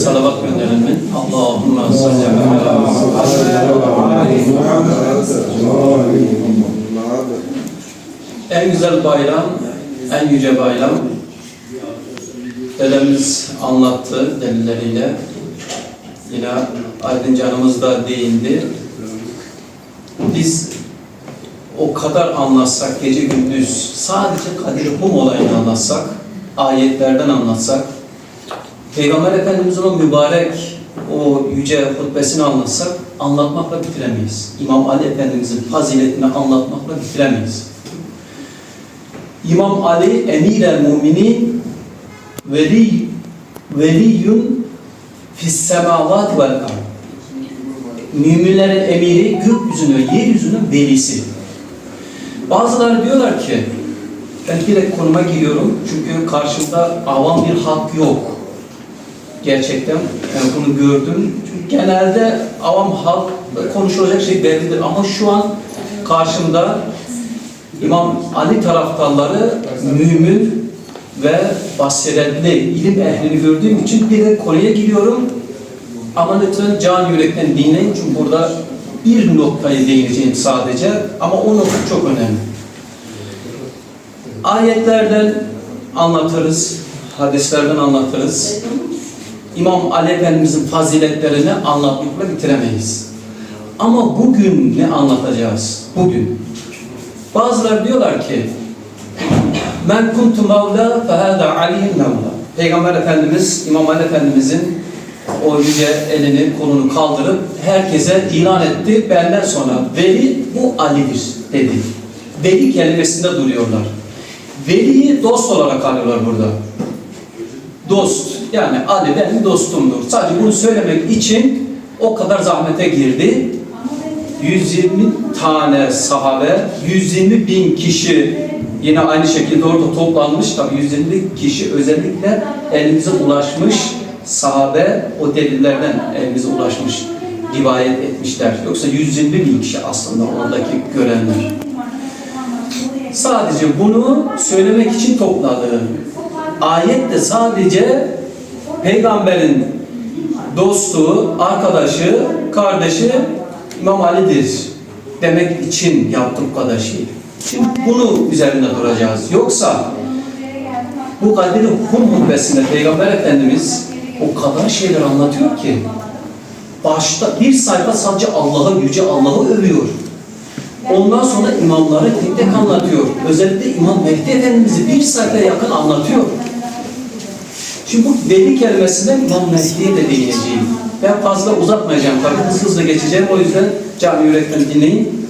salavat gönderelim? Allahümme salli En güzel bayram, en yüce bayram. Dedemiz anlattı delilleriyle. Yine Aydın canımız da değindi. Biz o kadar anlatsak, gece gündüz sadece Kadir Hum olayını anlatsak, ayetlerden anlatsak, Peygamber Efendimiz'in o mübarek, o yüce hutbesini anlatsak, anlatmakla bitiremeyiz. İmam Ali Efendimiz'in faziletini anlatmakla bitiremeyiz. İmam Ali emir el muminin veli veliyun fis semavat vel ard. Müminlerin emiri gökyüzünün yeryüzünün velisi. Bazıları diyorlar ki ben direkt konuma giriyorum çünkü karşımda avam bir halk yok. Gerçekten yani bunu gördüm. Çünkü genelde avam halk konuşulacak şey bellidir ama şu an karşımda İmam Ali taraftarları mümin ve basiretli ilim ehlini gördüğüm için direkt konuya giriyorum. Ama lütfen can yürekten dinleyin çünkü burada bir noktayı değineceğim sadece ama o nokta çok önemli. Ayetlerden anlatırız, hadislerden anlatırız. İmam Ali Efendimizin faziletlerini anlatmakla bitiremeyiz. Ama bugün ne anlatacağız? Bugün. Bazıları diyorlar ki Men kuntu mevla fehâdâ aleyhim mevla. Peygamber Efendimiz, İmam Ali Efendimizin o yüce elini, kolunu kaldırıp herkese ilan etti. Benden sonra veli bu Ali'dir dedi. Veli kelimesinde duruyorlar. Veliyi dost olarak alıyorlar burada. Dost. Yani Ali benim dostumdur. Sadece bunu söylemek için o kadar zahmete girdi. 120 tane sahabe, 120 bin kişi yine aynı şekilde orada toplanmış. Tabi 120 kişi özellikle elimize ulaşmış sahabe o delillerden elimize ulaşmış rivayet etmişler. Yoksa 120 bin kişi aslında oradaki görenler. Sadece bunu söylemek için topladı. Ayet de sadece peygamberin dostu, arkadaşı, kardeşi İmam Ali'dir demek için kadar şey. Şimdi bunu üzerinde duracağız. Yoksa bu Kadir Hum hutbesinde Peygamber Efendimiz o kadar şeyler anlatıyor ki başta bir sayfa sadece Allah'ı, yüce Allah'ı övüyor. Ondan sonra imamları tek tek anlatıyor. Özellikle İmam Mehdi Efendimiz'i bir sayfaya yakın anlatıyor. Şimdi bu veli kelimesinden İmam Mehdi'ye de değineceğim. Ben fazla uzatmayacağım tabii hızlı hızlı geçeceğim. O yüzden canı yürekten dinleyin.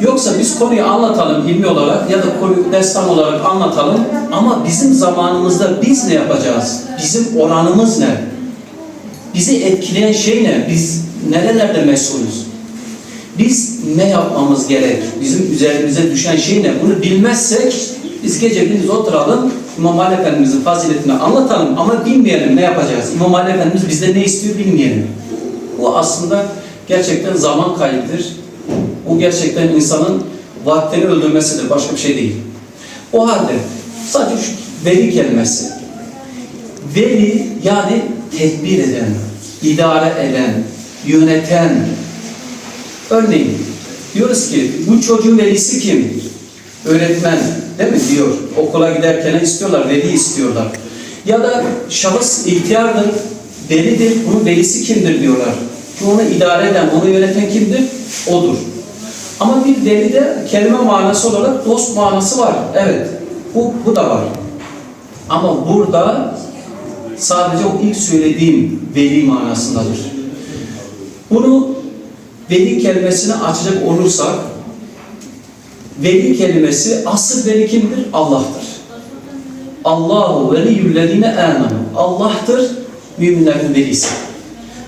Yoksa biz konuyu anlatalım ilmi olarak ya da konuyu destan olarak anlatalım ama bizim zamanımızda biz ne yapacağız? Bizim oranımız ne? Bizi etkileyen şey ne? Biz nerelerde mesulüz? Biz ne yapmamız gerek? Bizim üzerimize düşen şey ne? Bunu bilmezsek biz gece gündüz oturalım İmam Ali Efendimizin faziletini anlatalım ama bilmeyelim ne yapacağız? İmam Ali Efendimiz bizde ne istiyor bilmeyelim. Bu aslında gerçekten zaman kaybıdır. Bu gerçekten insanın vaktini öldürmesidir. Başka bir şey değil. O halde sadece şu veli kelimesi. Veli yani tedbir eden, idare eden, yöneten. Örneğin diyoruz ki bu çocuğun velisi kim? Öğretmen değil mi diyor. Okula giderken istiyorlar, veli istiyorlar. Ya da şahıs ihtiyardır, velidir, bunun velisi kimdir diyorlar. Onu idare eden, onu yöneten kimdir? Odur. Ama bir deli de kelime manası olarak dost manası var. Evet, bu, bu da var. Ama burada sadece o ilk söylediğim veli manasındadır. Bunu veli kelimesini açacak olursak, veli kelimesi asıl veli kimdir? Allah'tır. Allahu veliyyüllezine amenu. Allah'tır müminlerin velisi.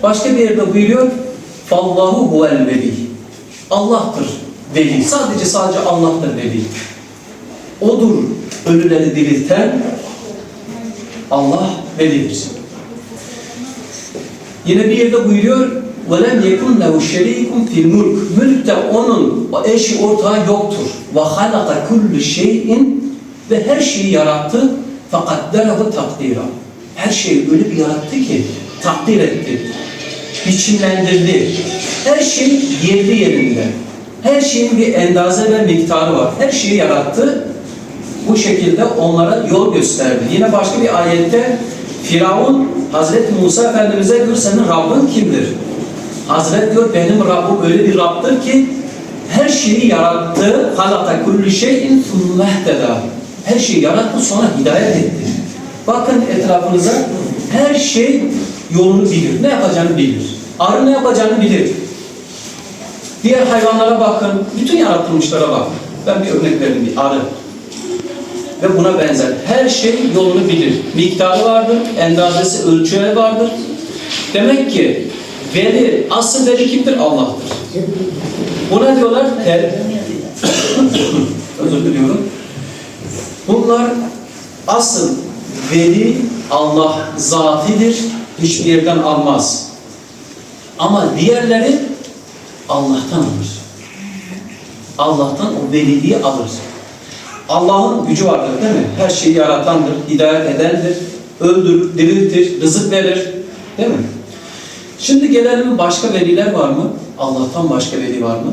Başka bir yerde buyuruyor, Fallahu huvel veli. Allah'tır veli. Sadece sadece Allah'tır veli. Odur ölüleri dirilten Allah velidir. Yine bir yerde buyuruyor وَلَمْ يَكُنْ لَهُ شَر۪يكٌ فِي الْمُلْكِ Mülkte onun o eşi ortağı yoktur. وَخَلَقَ كُلُّ şeyin Ve her şeyi yarattı. فَقَدَّرَهُ takdira. her şeyi öyle bir yarattı ki takdir etti, biçimlendirdi. Her şey yerli yerinde. Her şeyin bir endaze ve miktarı var. Her şeyi yarattı. Bu şekilde onlara yol gösterdi. Yine başka bir ayette Firavun Hazreti Musa Efendimiz'e diyor senin Rabbin kimdir? Hazret diyor benim Rabbim öyle bir Rabb'dir ki her şeyi yarattı. Halaka kulli şeyin thummehteda. Her şeyi yarattı sonra hidayet etti. Bakın etrafınıza her şey yolunu bilir. Ne yapacağını bilir. Arı ne yapacağını bilir. Diğer hayvanlara bakın. Bütün yaratılmışlara bakın. Ben bir örnek vereyim. Bir arı. Ve buna benzer. Her şey yolunu bilir. Miktarı vardır. Endazesi, ölçüleri vardır. Demek ki veli, asıl veli kimdir? Allah'tır. Buna diyorlar ter, özür diliyorum. Bunlar asıl veli Allah zatidir. Hiçbir yerden almaz. Ama diğerleri Allah'tan alır. Allah'tan o veliliği alır. Allah'ın gücü vardır değil mi? Her şeyi yaratandır, hidayet edendir, öldürür, diriltir, rızık verir. Değil mi? Şimdi gelelim başka veliler var mı? Allah'tan başka veli var mı?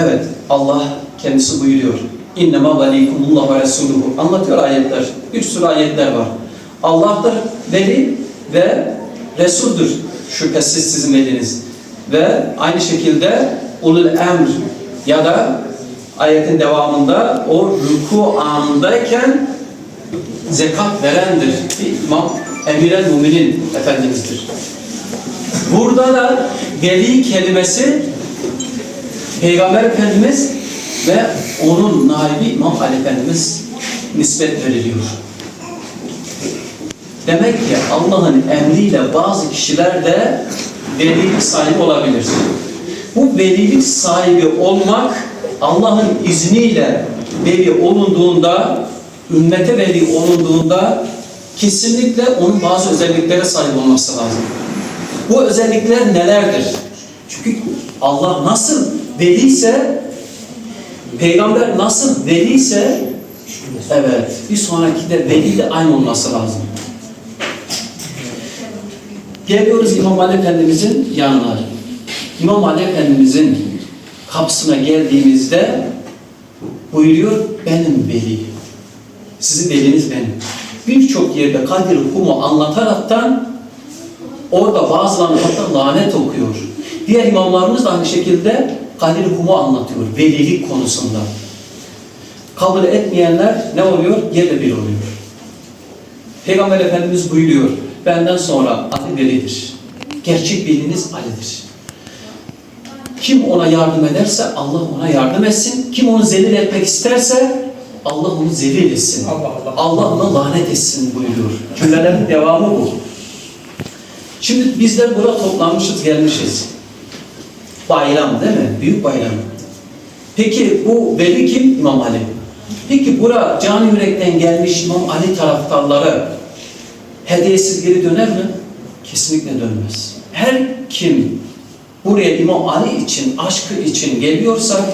Evet, Allah kendisi buyuruyor. İnnemâ velîkumullah ve resuluhu. Anlatıyor ayetler. Bir sürü ayetler var. Allah'tır veli ve Resul'dür şüphesiz sizin veliniz. Ve aynı şekilde ulul emr ya da ayetin devamında o ruku anındayken zekat verendir. İmam Emir el Muminin Efendimiz'dir. Burada da veli kelimesi Peygamber Efendimiz ve onun naibi İmam Ali Efendimiz nispet veriliyor. Demek ki Allah'ın emriyle bazı kişiler de velilik sahibi olabilir. Bu velilik sahibi olmak Allah'ın izniyle veli olunduğunda, ümmete veli olunduğunda kesinlikle onun bazı özelliklere sahip olması lazım. Bu özellikler nelerdir? Çünkü Allah nasıl veliyse, peygamber nasıl veliyse, evet bir sonraki de veli de aynı olması lazım. Geliyoruz İmam Ali Efendimizin yanına. İmam Ali Efendimizin kapısına geldiğimizde buyuruyor benim veli. Sizin veliniz benim. Birçok yerde Kadir Hukum'u anlataraktan orada bazılarını hatta lanet okuyor. Diğer imamlarımız da aynı şekilde Kadir Hukum'u anlatıyor velilik konusunda. Kabul etmeyenler ne oluyor? Yerle bir oluyor. Peygamber Efendimiz buyuruyor. Benden sonra Ali velidir. Gerçek veliniz Ali'dir. Kim ona yardım ederse Allah ona yardım etsin. Kim onu zelil etmek isterse Allah onu zelil etsin. Allah Allah. Allah ona lanet etsin buyuruyor. Cümlelerin devamı bu. Şimdi bizler burada toplanmışız, gelmişiz. Bayram değil mi? Büyük bayram. Peki bu veli kim? İmam Ali. Peki bura can yürekten gelmiş İmam Ali taraftarları hediyesiz geri döner mi? Kesinlikle dönmez. Her kim buraya İmam Ali için, aşkı için geliyorsa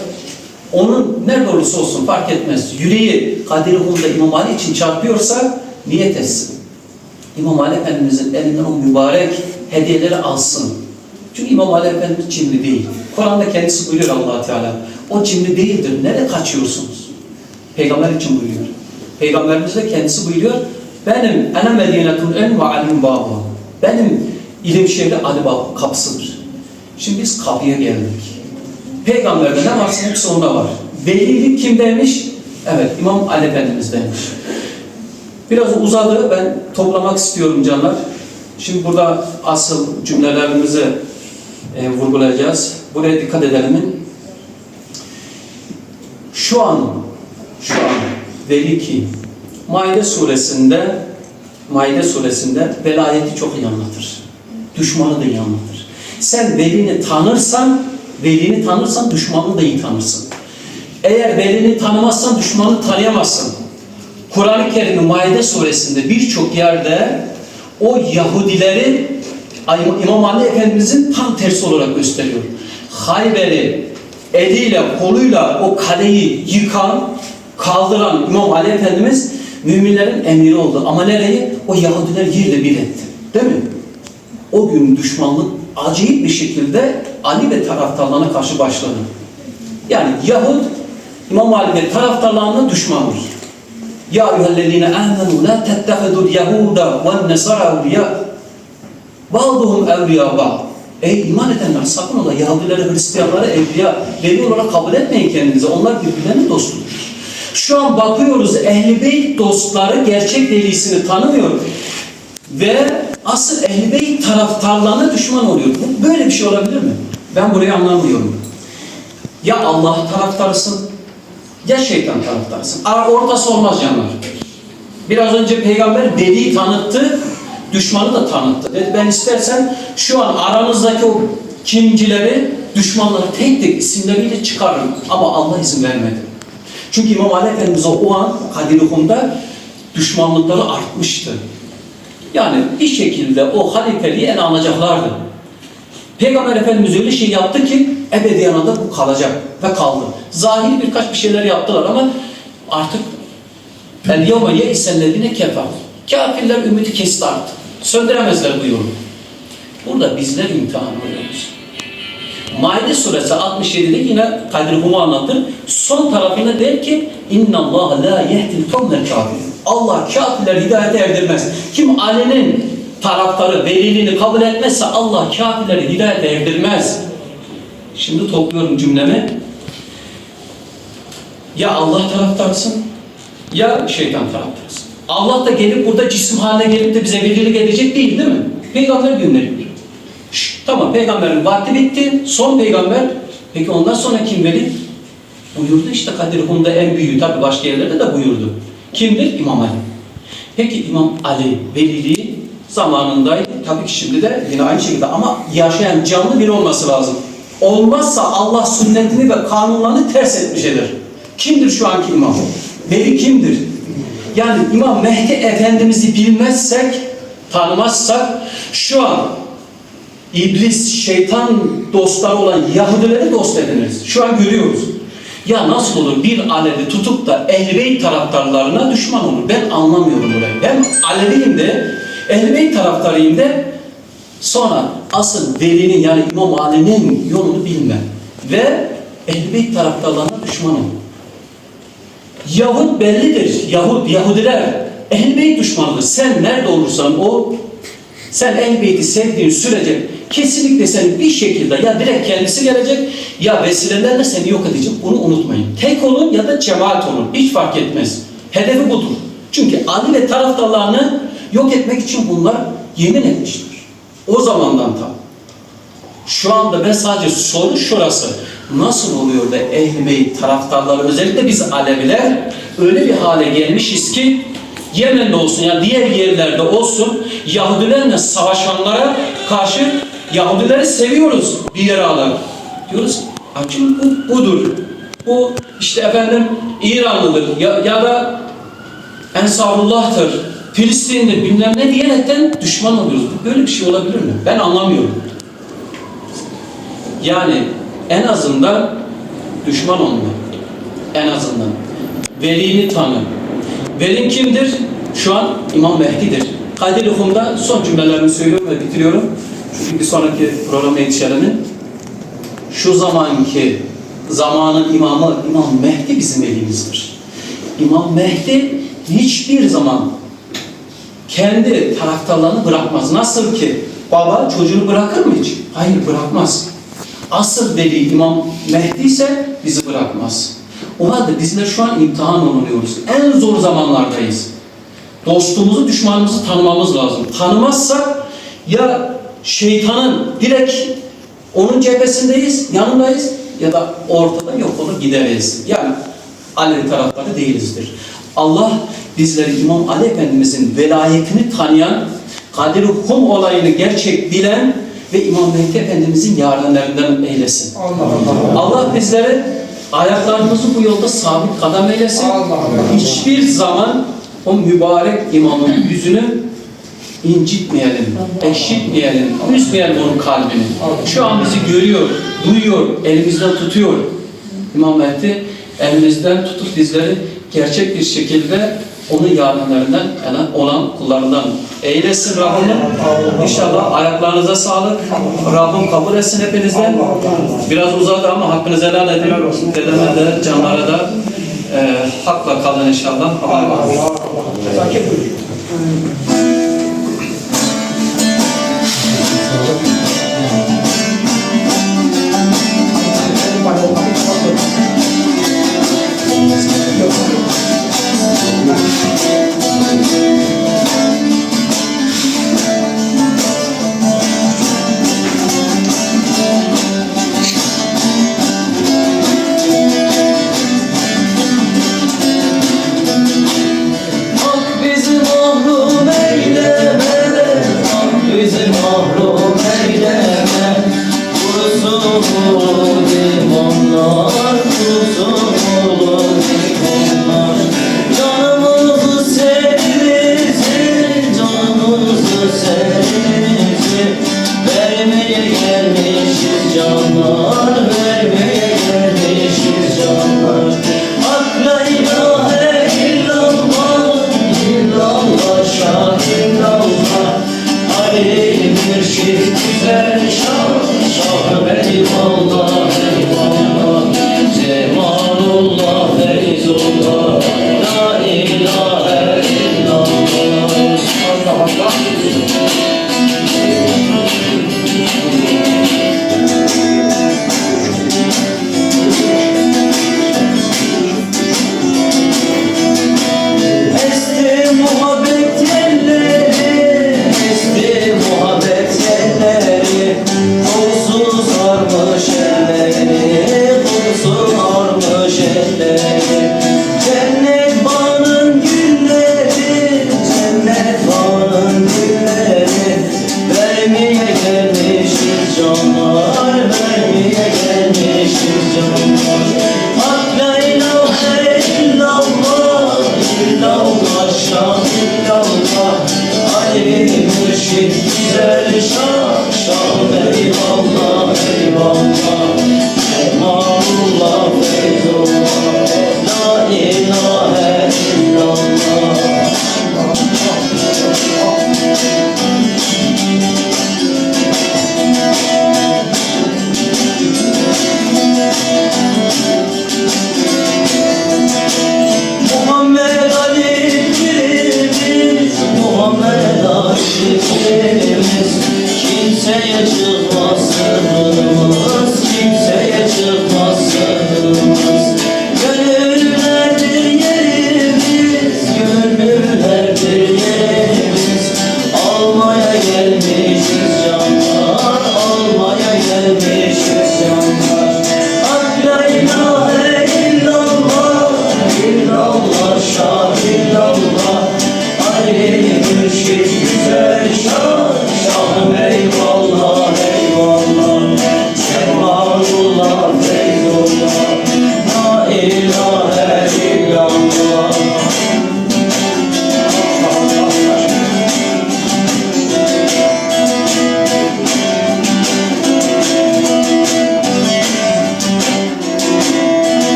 onun nerede olursa olsun fark etmez. Yüreği Kadir Hum'da İmam Ali için çarpıyorsa niyet etsin. İmam Ali Efendimizin elinden o mübarek hediyeleri alsın. Çünkü İmam Ali Efendimiz cimri değil. Kur'an'da kendisi buyuruyor allah Teala. O cimri değildir. Nereye kaçıyorsunuz? Peygamber için buyuruyor. Peygamberimiz de kendisi buyuruyor. Benim ene medinetun en ve alim babu. Benim ilim şehri Ali Bab kapısıdır. Şimdi biz kapıya geldik. Peygamberde ne varsa hepsi onda var. Velilik kimdeymiş? Evet, İmam Ali Efendimiz'deymiş. Biraz uzadı, ben toplamak istiyorum canlar. Şimdi burada asıl cümlelerimizi e, vurgulayacağız. Buraya dikkat edelim. Şu an, şu an veli ki Maide suresinde Maide suresinde velayeti çok iyi anlatır. Düşmanı da iyi anlatır. Sen velini tanırsan, velini tanırsan düşmanını da iyi tanırsın. Eğer velini tanımazsan düşmanını tanıyamazsın. Kur'an-ı Kerim'in Maide suresinde birçok yerde o Yahudileri İmam Ali Efendimizin tam tersi olarak gösteriyor. Hayber'i eliyle, koluyla o kaleyi yıkan, kaldıran İmam Ali Efendimiz müminlerin emiri oldu. Ama nereyi? O Yahudiler yerle bir etti. Değil mi? O gün düşmanlık acayip bir şekilde Ali ve taraftarlarına karşı başladı. Yani Yahud İmam Ali ve taraftarlarına düşmandır. Ya eyyühellezine amenu la tettehidul yehuda ve nesara evliya Ba'duhum evliya ba'd. Ey iman edenler sakın ola Yahudileri, Hristiyanları evliya, veli olarak kabul etmeyin kendinize. Onlar birbirlerinin dostudur. Şu an bakıyoruz Ehl-i Beyt dostları gerçek velisini tanımıyor. Ve asıl Ehl-i Beyt taraftarlarına düşman oluyor. Bu böyle bir şey olabilir mi? Ben burayı anlamıyorum. Ya Allah taraftarısın ya şeytan taraftarısın. Ara- Ortası olmaz canlar. Biraz önce peygamber veliyi tanıttı, düşmanı da tanıttı. Dedi ben istersen şu an aranızdaki o kincileri, düşmanları tek tek isimleriyle çıkarırım. Ama Allah izin vermedi. Çünkü İmam Ali Efendimiz o an Kadir-i düşmanlıkları artmıştı. Yani bir şekilde o halifeliği ele alacaklardı. Peygamber Efendimiz öyle şey yaptı ki ebediyen da bu kalacak ve kaldı. Zahiri birkaç bir şeyler yaptılar ama artık El yevme ye'isellezine kefer. Kafirler ümidi kesti artık. Söndüremezler bu yolu. Burada bizler imtihan oluyoruz. Maide suresi 67'de yine Kadir Hum'u anlatır. Son tarafında der ki İnna Allah la yehdil kavmel kafir. Allah kafirler hidayete erdirmez. Kim Ali'nin taraftarı, veliliğini kabul etmezse Allah kafirleri hidayete erdirmez. Şimdi topluyorum cümlemi. Ya Allah taraftarsın ya şeytan taraftarsın. Allah da gelip burada cisim haline gelip de bize velilik edecek değil değil mi? Peygamber gönderiyor. Şşt, tamam peygamberin vakti bitti. Son peygamber. Peki ondan sonra kim veli? Buyurdu işte Kadir Hum'da en büyüğü tabi başka yerlerde de buyurdu. Kimdir? İmam Ali. Peki İmam Ali veliliği zamanındaydı. Tabii ki şimdi de yine aynı şekilde ama yaşayan canlı biri olması lazım. Olmazsa Allah sünnetini ve kanunlarını ters etmiş. Kimdir şu anki imam? Veli kimdir? Yani İmam Mehdi Efendimiz'i bilmezsek, tanımazsak şu an iblis, şeytan dostları olan Yahudileri dost ediniriz. Şu an görüyoruz. Ya nasıl olur bir Alevi tutup da Ehl-i taraftarlarına düşman olur? Ben anlamıyorum burayı. Ben Aleviyim de, Ehl-i taraftarıyım de sonra asıl velinin yani İmam Ali'nin yolunu bilmem. Ve Ehl-i taraftarlarına düşman olur. Yahud bellidir. Yahud, Yahudiler Ehl-i düşmanıdır. Sen nerede olursan o sen Ehl-i sevdiğin sürece kesinlikle seni bir şekilde ya direkt kendisi gelecek ya vesilelerle seni yok edecek. Bunu unutmayın. Tek olun ya da cemaat olun. Hiç fark etmez. Hedefi budur. Çünkü Ali ve taraftarlarını yok etmek için bunlar yemin etmişler. O zamandan tam. Şu anda ben sadece soru şurası. Nasıl oluyor da Ehl-i Beyt taraftarları özellikle biz Aleviler öyle bir hale gelmişiz ki Yemen'de olsun ya diğer yerlerde olsun Yahudilerle savaşanlara karşı Yahudileri seviyoruz bir yere alarak. Diyoruz acım bu budur. Bu işte efendim İranlıdır ya, ya da Ensarullah'tır, Filistin'dir bilmem ne diyerekten düşman oluyoruz. Böyle bir şey olabilir mi? Ben anlamıyorum. Yani en azından düşman olma. En azından. Velini tanı. Velin kimdir? Şu an İmam Mehdi'dir. Kadir Lukum'da son cümlelerimi söylüyorum ve bitiriyorum. Çünkü bir sonraki programa yetişelim. Şu zamanki zamanın imamı İmam Mehdi bizim elimizdir. İmam Mehdi hiçbir zaman kendi taraftarlarını bırakmaz. Nasıl ki baba çocuğunu bırakır mı hiç? Hayır bırakmaz. Asıl veli İmam Mehdi ise bizi bırakmaz. O halde bizler şu an imtihan oluyoruz. En zor zamanlardayız. Dostumuzu, düşmanımızı tanımamız lazım. Tanımazsak ya şeytanın direkt onun cephesindeyiz, yanındayız ya da ortada yok olur gideriz. Yani Ali taraftarı değilizdir. Allah bizleri İmam Ali Efendimizin velayetini tanıyan, Kadir Hum olayını gerçek bilen ve İmam Mehdi Efendimizin yarenlerinden eylesin. Allah Allah. Allah bizleri ayaklarımızı bu yolda sabit kadem eylesin. Allah Allah. Hiçbir zaman o mübarek imamın yüzünü incitmeyelim, ekşitmeyelim, üzmeyelim onun kalbini. Şu an bizi görüyor, duyuyor, elimizden tutuyor. İmam Mehdi elimizden tutup bizleri gerçek bir şekilde onun yardımlarından yani olan kullarından eylesin Rabbim. İnşallah ayaklarınıza sağlık. Rabbim kabul etsin hepinizden. Biraz uzadı ama hakkınızı helal edin. Dedeme de canlara da e, hakla kalın inşallah. Allah'a emanet olun.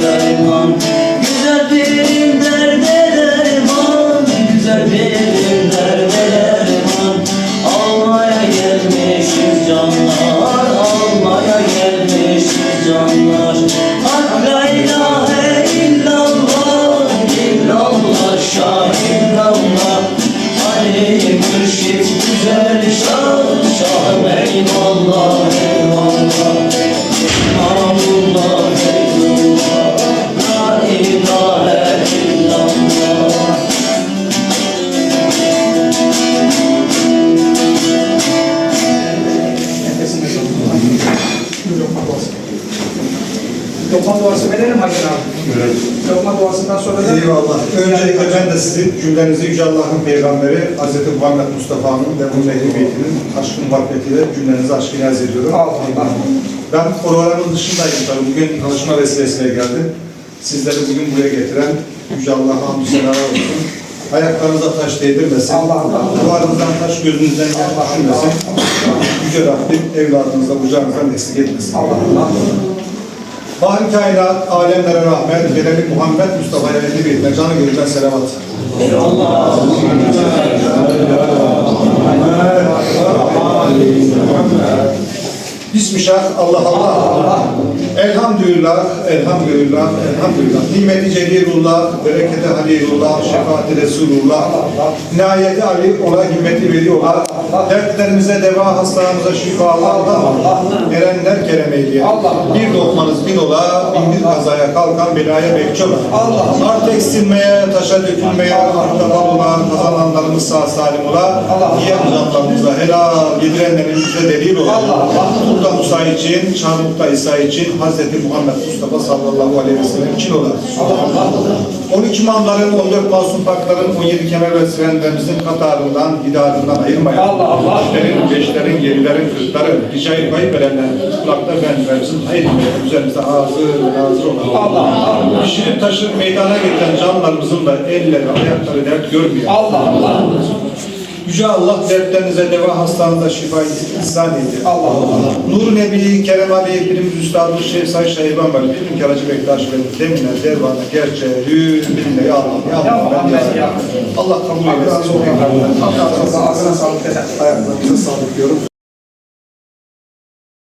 love. Lokma duası. Lokma duası verelim Hakan abi. Evet. Lokma duasından sonra da... Eyvallah. Öncelikle ben de sizin cümlenizi Yüce Allah'ın Peygamberi Hz. Muhammed Mustafa'nın ve bunun ehli beytinin aşkı muhabbetiyle cümlenizi aşkıyla arz ediyorum. Allah Allah. Ben programın dışındaydım tabii. Bugün tanışma vesilesiyle geldim. Sizleri bugün buraya getiren Yüce Allah'a hamdü olsun. Ayaklarınıza taş değdirmesin. Allah Allah. Duvarınızdan taş gözünüzden yaş düşürmesin. Yüce Rabbim evladınıza, kucağınızdan eksik etmesin. Allah Allah. Bahri kainat, alemlere rahmet, Cenab-ı Muhammed Mustafa'ya ehli beytine canı gönülden selavat. Bismillah, Allah Allah. Elhamdülillah, elhamdülillah, elhamdülillah. Nimeti celilullah, bereketi halilullah, şefaati Resulullah. Nihayeti Ali ola, himmeti veli ola. Dertlerimize deva, hastalarımıza şifa Allah'tan. Erenler kerem eyleye. Bir lokmanız bin ola, bin bir kazaya kalkan belaya bekçi ola. Art eksilmeye, taşa dökülmeye, arta ola, kazananlarımız sağ salim ola. Yiyen canlarımıza helal, yedirenlerimize delil ola. Burada Musa için, Çarmıhta İsa için, Hz. Muhammed Mustafa sallallahu aleyhi ve sellem için ola. 12 imamların, 14 masum pakların, 17 kemer ve sirenlerimizin katarından, hidarından ayırmayan. Allah Allah. Beşlerin, beşlerin, yedilerin, kırkların, ricayı payı verenler, kulakta efendilerimizin hayır üzerimizde hazır ve hazır olan. Allah Allah. Pişirip taşırıp meydana getiren canlarımızın da elleri, ayakları dert görmüyor. Allah Allah. Yüce Allah dertlerinize deva hastanıza şifa ihsan edir. Allah Allah. Nur Nebi, Kerem Ali, birimiz Üstadımız Şeyh Sayın Şahiban var. Bir gün Karacı Bektaş ve Demine, Dervan'a, Gerçeğe, Hü, Bilne, Ya Allah, Ya Allah, ben Ya Allah. Allah kabul eylesin. Allah razı olsun. Ağzına sağlık. Ayaklarınıza sağlık diyorum.